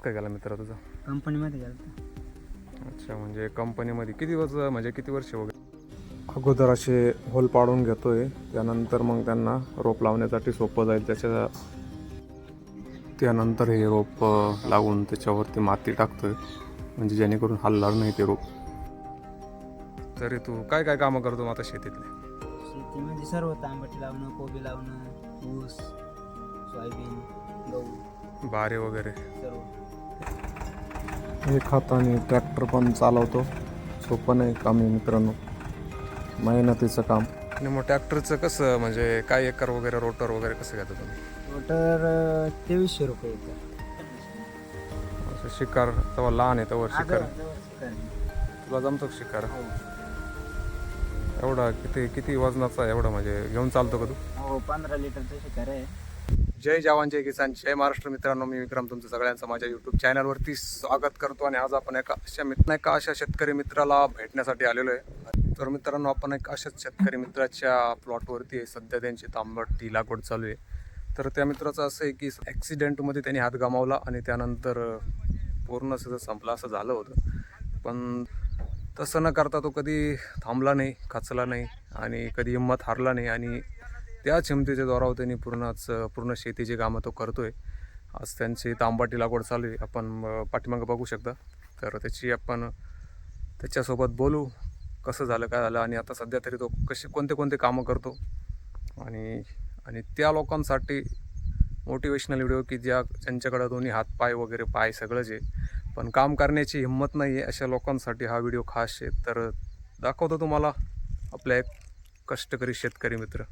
कसं काय गेला मित्र तुझा? कंपनीमध्ये गेलो अच्छा म्हणजे कंपनीमध्ये किती वर्ष म्हणजे किती वर्ष वगैरे? अगोदर असे होल पाडून घेतोय त्यानंतर मग त्यांना रोप लावण्यासाठी सोपं जाईल त्याच्या त्यानंतर हे रोप लावून त्याच्यावरती माती टाकतोय म्हणजे जेणेकरून हलणार नाही ते रोप. तरी तू काय काय कामं करतो मग आता शेतीतले? शेतीमध्ये सर्व तांबटी लावणं कोबी लावणं ऊस सोयाबीन गहू. बारे वगैरे. एक हाताने ट्रॅक्टर पण चालवतो. सोपं नाही काम आहे मित्रांनो. मेहनतीचं काम. आणि मग ट्रॅक्टरचं कसं म्हणजे काय एकर वगैरे रोटर वगैरे कसं घेता तुम्ही? टोटर तेवीसशे रुपये येतं. असं शिकार तेव्हा लहान आहे तेव्हा शिकार. तुला जमतो का शिकार? हो. एवढा किती किती वजनाचा आहे एवढा म्हणजे घेऊन चालतो का तू? हो पंधरा लिटरचं शिकार आहे. जय जवान जय किसान जय महाराष्ट्र. मित्रांनो मी विक्रम तुमचं सगळ्यांचं माझ्या यूट्यूब चॅनलवरती स्वागत करतो आणि आज आपण एका अशा मित्र एका अशा शेतकरी मित्राला भेटण्यासाठी आलेलो आहे. तर मित्रांनो आपण एक अशाच शेतकरी मित्राच्या प्लॉटवरती आहे. सध्या त्यांची तांबटी लागवड चालू आहे. तर त्या मित्राचं असं आहे की ॲक्सिडेंटमध्ये त्यांनी हात गमावला आणि त्यानंतर पूर्ण सगळं संपलं असं झालं होतं. पण तसं न करता तो कधी थांबला नाही खचला नाही आणि कधी हिंमत हारला नाही आणि त्याच क्षमतेच्या जोरावर त्यांनी पूर्णच पूर्ण शेतीची कामं तो करतो आहे आज त्यांची तांबाटी लागवड चालू आहे. आपण पाठीमागं बघू शकता. तर त्याची आपण त्याच्यासोबत बोलू कसं झालं काय झालं आणि आता सध्या तरी तो कसे कोणते कोणते कामं करतो. आणि आणि त्या लोकांसाठी मोटिवेशनल व्हिडिओ की ज्या ज्यांच्याकडं दोन्ही हात पाय वगैरे पाय सगळंच आहे पण काम करण्याची हिंमत नाही आहे अशा लोकांसाठी हा व्हिडिओ खास आहे. तर दाखवतो तुम्हाला आपला एक कष्टकरी शेतकरी मित्र.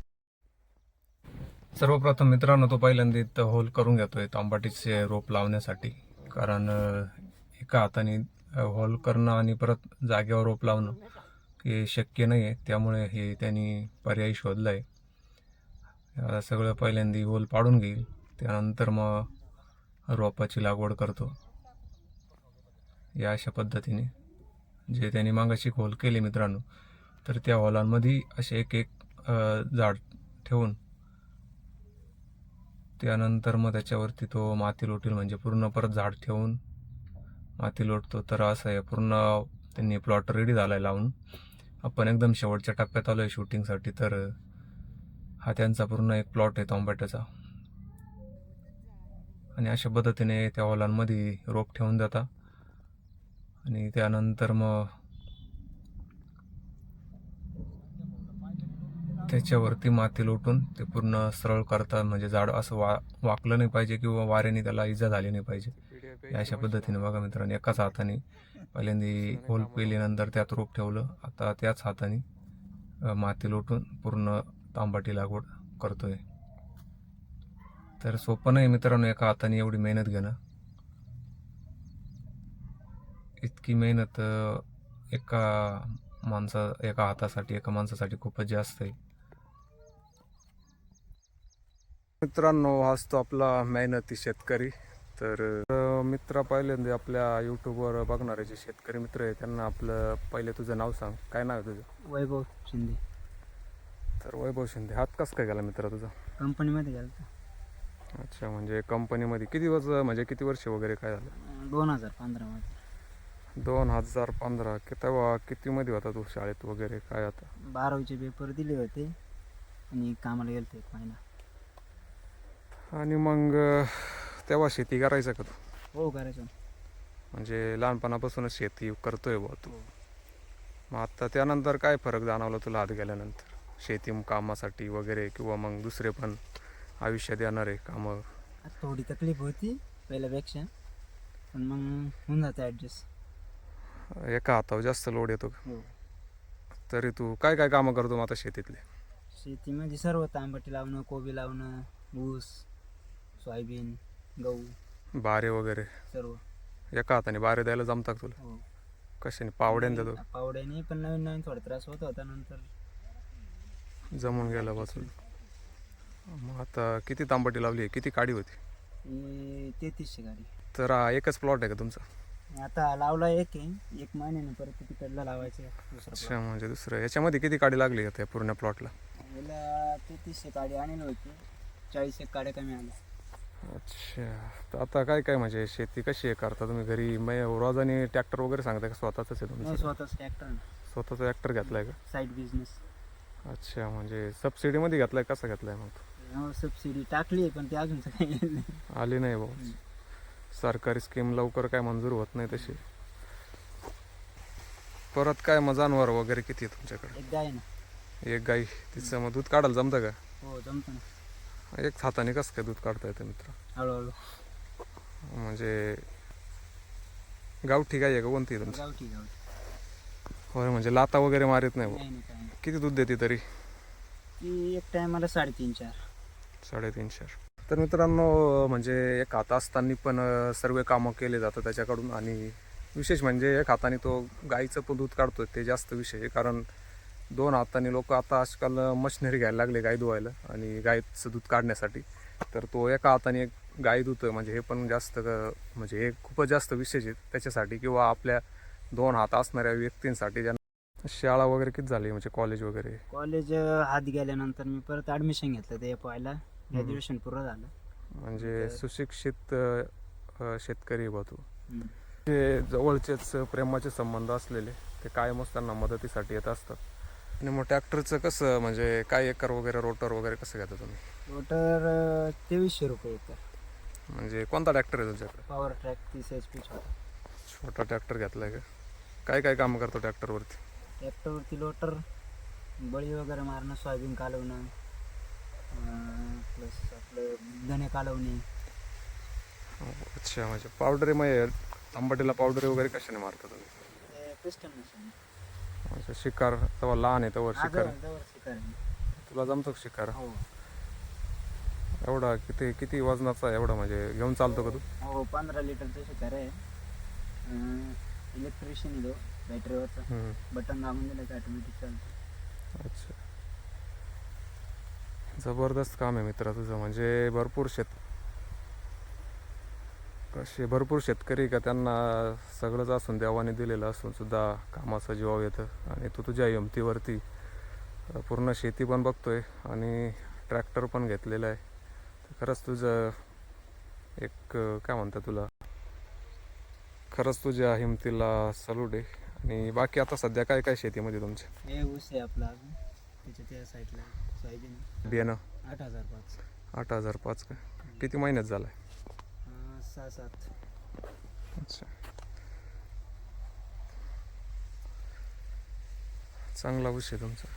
सर्वप्रथम मित्रांनो तो पहिल्यांदा इथं होल करून घेतोय तांबाटीचे रोप लावण्यासाठी. कारण एका हाताने होल करणं आणि परत जागेवर रोप लावणं हे शक्य नाही आहे त्यामुळे हे त्यांनी पर्याय शोधला आहे सगळं पहिल्यांदा होल पाडून घेईल. त्यानंतर मग रोपाची लागवड करतो. या अशा पद्धतीने. जे त्यांनी मागाशी होल केले मित्रांनो तर त्या हॉलांमध्ये असे एक एक झाड ठेवून त्यानंतर मग त्याच्यावरती तो माती लोटील म्हणजे पूर्ण परत झाड ठेवून माती लोटतो तर असं आहे पूर्ण त्यांनी प्लॉट रेडी झाला आहे लावून. आपण एकदम शेवटच्या टप्प्यात आलो आहे शूटिंगसाठी तर हा त्यांचा पूर्ण एक प्लॉट आहे टोमॅटोचा आणि अशा पद्धतीने त्या हॉलांमध्ये रोप ठेवून जाता. आणि त्यानंतर मग त्याच्यावरती माती लोटून ते पूर्ण सरळ करतात. म्हणजे झाड असं वा वाकलं नाही पाहिजे किंवा वाऱ्याने त्याला इजा झाली नाही पाहिजे. अशा पद्धतीने बघा मित्रांनो एकाच हाताने पहिल्यांदा होल पेल्यानंतर त्यात रोप ठेवलं. आता त्याच हाताने माती लोटून पूर्ण तांबाटी लागवड करतोय. तर सोपं नाही मित्रांनो एका हाताने एवढी मेहनत घेणं. इतकी मेहनत एका माणसा एका हातासाठी एका माणसासाठी खूपच जास्त आहे. मित्रांनो हाच तो आपला मेहनती शेतकरी. तर मित्र पहिल्यांदा आपल्या यूट्यूबवर बघणारे जे शेतकरी मित्र आहे त्यांना आपलं पहिले तुझं नाव सांग. काय नाव आहे तुझं? वैभव शिंदे. तर वैभव शिंदे हात कसं काय गेला मित्र तुझा? कंपनीमध्ये गेलो अच्छा म्हणजे कंपनीमध्ये किती वर्ष म्हणजे किती वर्ष वगैरे काय झालं? दोन हजार पंधरामध्ये दोन हजार पंधरा की तेव्हा कितीमध्ये होता तू शाळेत वगैरे काय आता? बारावीचे पेपर दिले होते आणि कामाला गेलो एक महिना. आणि मग तेव्हा शेती करायचं का तू? हो करायचं. म्हणजे लहानपणापासूनच शेती करतोय बुवा तू. मग आता त्यानंतर काय फरक जाणवला तुला हात गेल्यानंतर? शेती कामासाठी वगैरे किंवा मग दुसरे पण आयुष्यात येणारे कामं? थोडी तकलीफ होती पहिल्यापेक्षा. पण मग होऊन जातं ॲडजस्ट एका हातावर जास्त लोड येतो का? हो. तरी तू काय काय कामं करतो मग आता शेतीतले? शेतीमध्ये सर्व तांबटी लावणं कोबी लावणं ऊस सोयाबीन गहू. बारे वगैरे. सर्व. एका हाताने बारे द्यायला जमतात तुला? हो. कशाने? पावड्याने देतो? पावड्याने पण नवीन नवीन थोडा त्रास होत होता नंतर जमून गेला बसून. मग आता किती तांबटी लावली आहे? किती काडी होती? ही तेहतीसशे गाडी तर हा एकच प्लॉट आहे का तुमचा? आता लावला एक आहे. एक महिन्याने परत तिकडला लावायचं दुसरा अच्छा म्हणजे दुसरं. याच्यामध्ये किती काडी लागली आता या पूर्ण प्लॉटला. याला तेहतीसशे गाडी आणली होती. चाळीस एक गाड्या कमी आल्या. अच्छा. तर आता काय काय म्हणजे शेती कशी आहे करता? तुम्ही घरी मै रोजाने ट्रॅक्टर वगैरे सांगता का? स्वतःच आहे तुमचं? स्वतःच ट्रॅक्टर. स्वतःचा ट्रॅक्टर घेतलाय का? साईड बिझनेस अच्छा म्हणजे सबसिडीमध्ये घेतलाय? कसा घेतलाय मग? सबसिडी टाकली आहे पण ते अजून काही आली नाही भाऊ. सरकारी स्कीम लवकर काय मंजूर होत नाही तशी. परत काय मग जनावर वगैरे किती आहे तुमच्याकडे? एक गाय ना. एक गाई तिचं मग दूध काढायला जमतं का? हो जमतं ना. एक हाताने कसं काय दूध काढता येतं मित्र? हळूहळू. म्हणजे गावठी गाई आहे का कोणती आहे तुमची? गावठी गावठी. होय म्हणजे लाता वगैरे मारित नाही किती दूध देते तरी? ती एक टायमाला साडेतीन चार. साडेतीनशे तर मित्रांनो म्हणजे एक हात असताना पण अं, सर्व कामं केले जातात त्याच्याकडून आणि विशेष म्हणजे एक हाताने तो गाईचं पण दूध काढतोय ते जास्त विषय आहे. कारण दोन हाताने लोक आता आजकाल मशिनरी घ्यायला लागले गाय धुवायला आणि गाईचं दूध काढण्यासाठी. तर तो एका हाताने एक गाय धुतोय म्हणजे हे पण जास्त म्हणजे हे खूपच जास्त विशेष आहे त्याच्यासाठी किंवा आपल्या दोन हात असणाऱ्या व्यक्तींसाठी ज्यांना शाळा वगैरे किती झाली म्हणजे कॉलेज वगैरे? कॉलेज हात गेल्यानंतर मी परत ॲडमिशन घेतलं ते पाहायला ग्रॅज्युएशन पूर्ण झालं. म्हणजे सुशिक्षित शेतकरी बा तू. ते जवळचेच प्रेमाचे संबंध असलेले ते कायमच त्यांना मदतीसाठी येत असतात. आणि मग ट्रॅक्टरचं कसं म्हणजे काय एकर वगैरे रोटर वगैरे कसं घेता तुम्ही? रोटर अं, तेवीसशे रुपये एकर. म्हणजे कोणता ट्रॅक्टर आहे तुमच्याकडे? पॉवर ट्रॅक तीस एच पी छोटा. छोटा ट्रॅक्टर घेतलाय का? काय काय काम करतो ट्रॅक्टरवरती? ट्रॅक्टरवरती लोटर बळी वगैरे मारणं सोयाबीन कालवणं प्लस आपलं धने कालवणे. अच्छा म्हणजे पावडरी मग तांबटीला पावडरी वगैरे कशाने मारता तुम्ही? Piston machine. अच्छा शिकार तेव्हा लहान आहे तेव्हा शिकार. शिकार तुला जमतो का शिकार? हो. एवढा किती किती वजनाचा आहे एवढा? म्हणजे घेऊन चालतो का तू? हो पंधरा लिटरचं शिकार आहे. इलेक्ट्रिशियन आहे तो बॅटरीवरचा हम्म. बटन दाबून दिलं की ऑटोमॅटिक चालतं. अच्छा. जबरदस्त काम आहे मित्र तुझं. म्हणजे भरपूर शेत. कसे भरपूर शेतकरी का? त्यांना सगळंच असून देवाने दिलेलं असून सुद्धा कामाचं जीवाव येतं. आणि तू तुझ्या हिमतीवरती पूर्ण शेती पण बघतोय आणि ट्रॅक्टर पण घेतलेलं आहे. तर खरंच तुझं एक काय म्हणतात तुला? खरंच तुझ्या हिमतीला सलूट आहे. आणि बाकी आता सध्या काय काय शेतीमध्ये तुमच्या ऊस आहे आपला अजून. त्याच्या त्या साईडला सोयाबीन बियाणं? आठ हजार पाच. आठ हजार पाच का? किती महिन्यात झालाय? अं, सहा सात अच्छा. चांगला विषय तुमचा.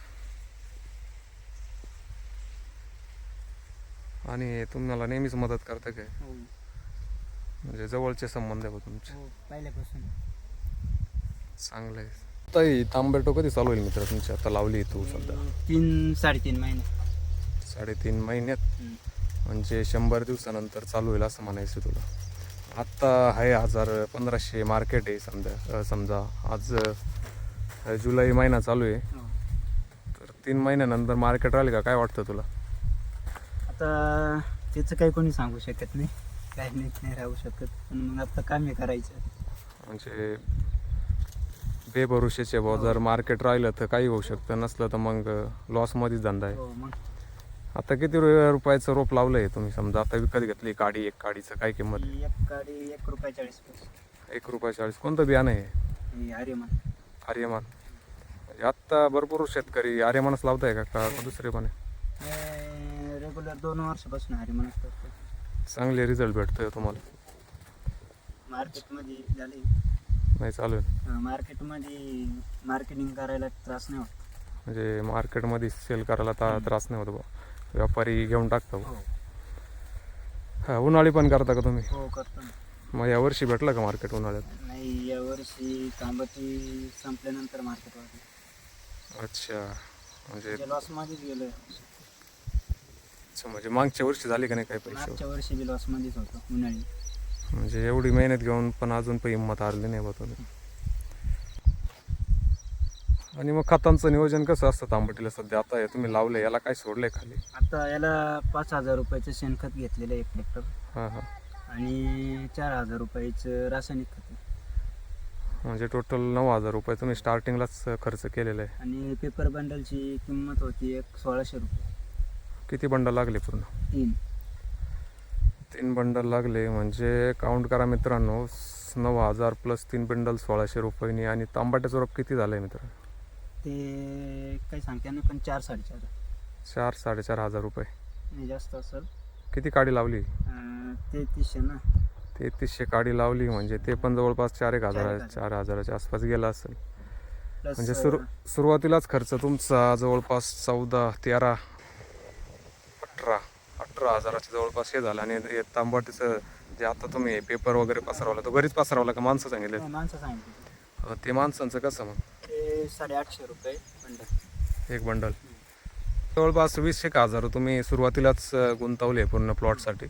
आणि तुम्हाला नेहमीच मदत करतं काय? हो. म्हणजे जवळचे संबंध आहे तुमचे. हो पहिल्यापासून. चांगलं आहे. आता ही तांबेटो कधी चालू होईल मित्र तुमची आता लावली तू सध्या. तीन साडेतीन महिने. साडेतीन महिन्यात. म्हणजे शंभर दिवसानंतर चालू होईल असं म्हणायचं तुला. आत्ता आहे हजार पंधराशे मार्केट आहे समजा समजा. आज जुलै महिना चालू आहे. हो. तर तीन महिन्यानंतर मार्केट राहील का? काय वाटतं तुला? आता त्याचं काही कोणी सांगू शकत नाही. काही नाही नाही राहू शकत. पण मग आता काम हे करायचं. म्हणजे बेभरोशेचे भाऊ जर मार्केट राहिलं तर काही होऊ शकतं. नसलं तर मग लॉसमध्येच धंदा आहे. हो मग आता किती रुपयाचं रोप लावलं आहे तुम्ही? समजा आता विकत घेतली गाडी एक गाडीचं काय किंमत ही एक गाडी एक रुपया चाळीस पैसे. एक रुपया चाळीस. कोणतं बियाणं आहे? ही आर्यमान. आर्यमान. म्हणजे आत्ता भरपूर शेतकरी आर्यमानच लावताय का? का दुसरे पण आहे? रेग्युलर दोन वर्षापासून आर्यमानच करतो चांगले रिझल्ट भेटतोय तुम्हाला? मार्केटमध्ये झाले. नाही चालू आहे? मार्केटमध्ये मार्केटिंग करायला त्रास नाही होत. म्हणजे मार्केटमध्ये सेल करायला त्रास नाही होत बा व्यापारी घेऊन टाकतो. हो. हा उन्हाळी पण करता का तुम्ही? हो करतो ना. मग यावर्षी भेटलं का मार्केट उन्हाळ्यात? नाही यावर्षी तांबटी संपल्यानंतर मार्केट वाढलं. अच्छा. म्हणजे लॉसमध्येच गेलो अच्छा म्हणजे मागच्या वर्षी झाली का नाही काही पैसे? मागच्या वर्षी बी लॉसमध्येच होतो उन्हाळी. म्हणजे एवढी मेहनत घेऊन पण अजून पण हिंमत हारली नाही बा तुम्ही. आणि मग खतांचं नियोजन कसं असतं तांबटीला सध्या? आता हे तुम्ही लावले याला काय सोडलंय खाली? आता याला पाच हजार रुपयाचं शेणखत घेतलेलं आहे एक ट्रॅक्टर हां हां. आणि चार हजार रुपयाचं रासायनिक खत. म्हणजे टोटल नऊ हजार रुपये तुम्ही स्टार्टिंगलाच खर्च केलेला आहे. आणि पेपर बंडलची किंमत होती एक सोळाशे रुपये. किती बंड लागले पूर्ण? तीन. तीन बंडल लागले म्हणजे काउंट करा मित्रांनो स- नऊ हजार प्लस तीन बंडल सोळाशे रुपयांनी आणि तांबाट्याचं रोप किती झालं आहे मित्र ते काही सांगते ना पण चार साडेचार. चार साडेचार हजार रुपये. नाही जास्त असेल. किती काडी लावली? अं, ते तीसशे ना. तेहतीसशे काडी लावली म्हणजे ते पण जवळपास चार एक हजार हजार. चार हजाराच्या आसपास गेला असेल. प्लस म्हणजे सुरू सुरुवातीलाच खर्च तुमचा जवळपास चौदा तेरा अठरा अठरा हजाराच्या जवळपास हे झालं. आणि हे तांबाटीचं जे आता तुम्ही पेपर वगैरे पसरवला तो घरीच पसरवला का माणसं सांगितले माणसं सांगितले ते माणसांचं कसं मग? ते साडेआठशे रुपये बंडल. एक बंडल. जवळपास वीस एक हजार तुम्ही सुरुवातीलाच गुंतवले पूर्ण प्लॉटसाठी.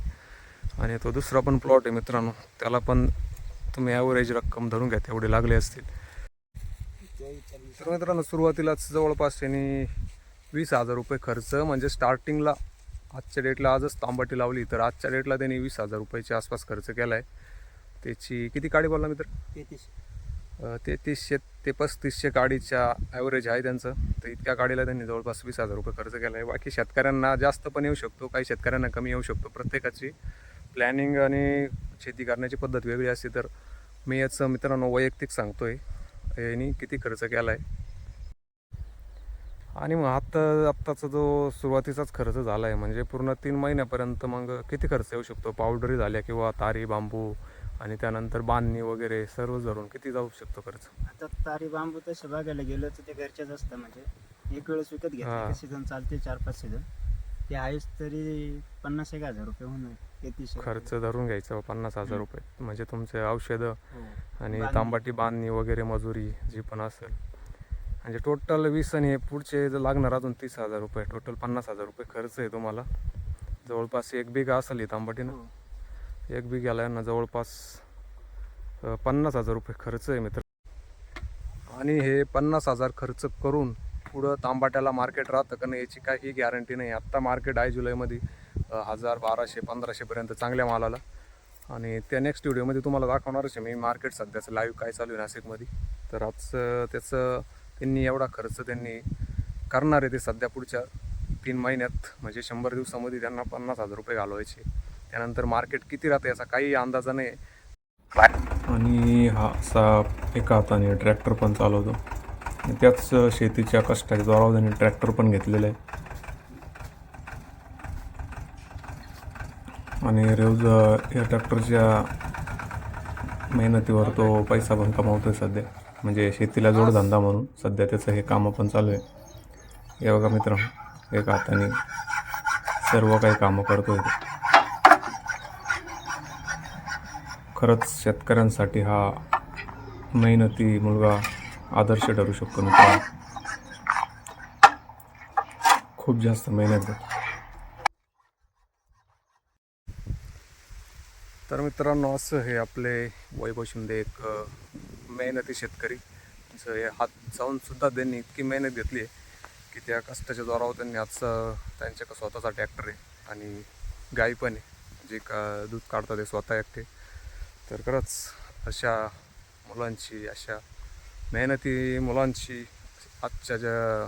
आणि तो दुसरा पण प्लॉट आहे मित्रांनो त्याला पण तुम्ही ॲव्हरेज रक्कम धरून घ्या तेवढे लागले असतील. तर मित्रांनो सुरुवातीलाच जवळपास त्यांनी वीस हजार रुपये खर्च म्हणजे स्टार्टिंगला आजच्या डेटला आजच तांबाटी लावली तर आजच्या डेटला त्यांनी वीस हजार रुपयाच्या आसपास खर्च केला आहे त्याची किती काडी बोलला मित्र? तेहतीसशे अं, तेहतीसशे ते पस्तीसशे गाडीच्या ॲव्हरेज आहे त्यांचं. तर इतक्या गाडीला त्यांनी जवळपास वीस हजार रुपये खर्च केला आहे. बाकी शेतकऱ्यांना जास्त पण येऊ शकतो काही शेतकऱ्यांना कमी येऊ शकतो. प्रत्येकाची प्लॅनिंग आणि शेती करण्याची पद्धत वेगळी असते. तर मी याचं मित्रांनो वैयक्तिक सांगतो आहे यांनी किती खर्च केला आहे आणि मग आत्ता आत्ताचा जो सुरुवातीचाच खर्च झाला आहे म्हणजे पूर्ण तीन महिन्यापर्यंत मग किती खर्च येऊ शकतो? पावडरी झाल्या किंवा तारी बांबू आणि त्यानंतर बांधणी वगैरे सर्व धरून किती जाऊ शकतो खर्च? आता तारी बांबू तसं बघायला गेलं तर ते घरचेच असतं म्हणजे. एक वेळेस विकत हा. घेतलं सीझन चालते चार पाच सीझन. ते आहेच तरी पन्नास एक हजार रुपये होणार तेहतीसशे खर्च धरून घ्यायचं पन्नास हजार रुपये. म्हणजे तुमचे औषधं हो. आणि बांधणी. तांबाटी बांधणी वगैरे मजुरी जी पण असेल. म्हणजे टोटल वीस आणि हे पुढचे जर लागणार अजून तीस हजार रुपये टोटल पन्नास हजार रुपये खर्च आहे तुम्हाला. जवळपास एक बिघा असेल ही तांबाटी ना हो. एक बिघ्याला यांना जवळपास पन्नास हजार रुपये खर्च आहे मित्र. आणि हे पन्नास हजार खर्च करून पुढं तांबाट्याला मार्केट राहतं का नाही याची काही गॅरंटी नाही. आत्ता मार्केट आहे जुलैमध्ये हजार बाराशे पंधराशेपर्यंत चांगल्या मालाला. आणि त्या नेक्स्ट व्हिडिओमध्ये तुम्हाला दाखवणारच आहे मी मार्केट सध्याचं लाईव्ह काय चालू आहे नाशिकमध्ये. तर आज त्याचं त्यांनी एवढा खर्च त्यांनी करणार आहे ते सध्या पुढच्या तीन महिन्यात. म्हणजे शंभर दिवसामध्ये त्यांना पन्नास हजार रुपये घालवायचे. त्यानंतर मार्केट किती राहते याचा काही अंदाजा नाही. आणि हा असा एका हाताने ट्रॅक्टर पण चालवतो. त्याच शेतीच्या कष्टाच्या जोरावर ट्रॅक्टर पण घेतलेलं आहे. आणि रोज या ट्रॅक्टरच्या मेहनतीवर तो पैसा पण कमावतोय सध्या. म्हणजे शेतीला जोडधंदा म्हणून सध्या त्याचं हे कामं पण चालू आहे. हे बघा मित्र एका हाताने सर्व काही कामं करतोय आहे खरंच शेतकऱ्यांसाठी हा मेहनती मुलगा आदर्श ठरू शकतो मित्रांनो खूप जास्त मेहनत घेतो तर मित्रांनो असं हे आपले वैभव शिंदे एक मेहनती शेतकरी. हे हात जाऊन सुद्धा त्यांनी इतकी मेहनत घेतली आहे की त्या कष्टाच्या जोरावर त्यांनी आजचं त्यांच्या स्वतःचा ट्रॅक्टर आहे आणि गाई पण आहे. जे का दूध काढतात ते स्वतः एकटे. तर खरंच अशा मुलांची अशा मेहनती मुलांची आजच्या ज्या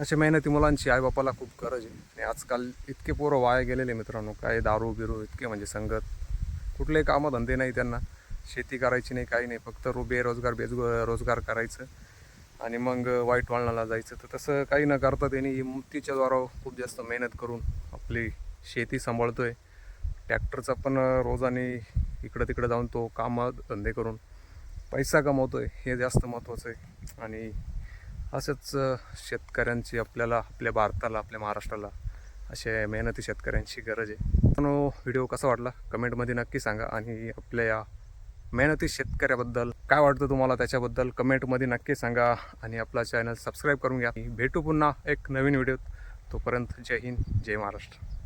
अशा मेहनती मुलांची आईबापाला खूप गरज आहे. आणि आजकाल इतके पोरं वाया गेलेले मित्रांनो काय दारू बिरू इतके म्हणजे संगत. कुठलेही कामधंदे नाही त्यांना. शेती करायची नाही काही नाही. फक्त रो बेरोजगार बेज रोजगार करायचं. आणि मग वाईट वळणाला जायचं. तर तसं काही न करता त्यांनी मुक्तीच्या द्वारा खूप जास्त मेहनत करून आपली शेती सांभाळतो आहे ट्रॅक्टरचा पण रोजाने इकडं तिकडं जाऊन तो कामं धंदे करून पैसा कमवतोय हे जास्त महत्त्वाचं आहे. आणि असंच शेतकऱ्यांची आपल्याला आपल्या भारताला आपल्या महाराष्ट्राला अशा मेहनती शेतकऱ्यांची गरज आहे. पण व्हिडिओ कसा वाटला? कमेंटमध्ये नक्की सांगा. आणि आपल्या या मेहनती शेतकऱ्याबद्दल काय वाटतं तुम्हाला? त्याच्याबद्दल कमेंटमध्ये नक्की सांगा. आणि आपला चॅनल सबस्क्राईब करून घ्या. भेटू पुन्हा एक नवीन व्हिडिओत. तोपर्यंत जय हिंद जय महाराष्ट्र.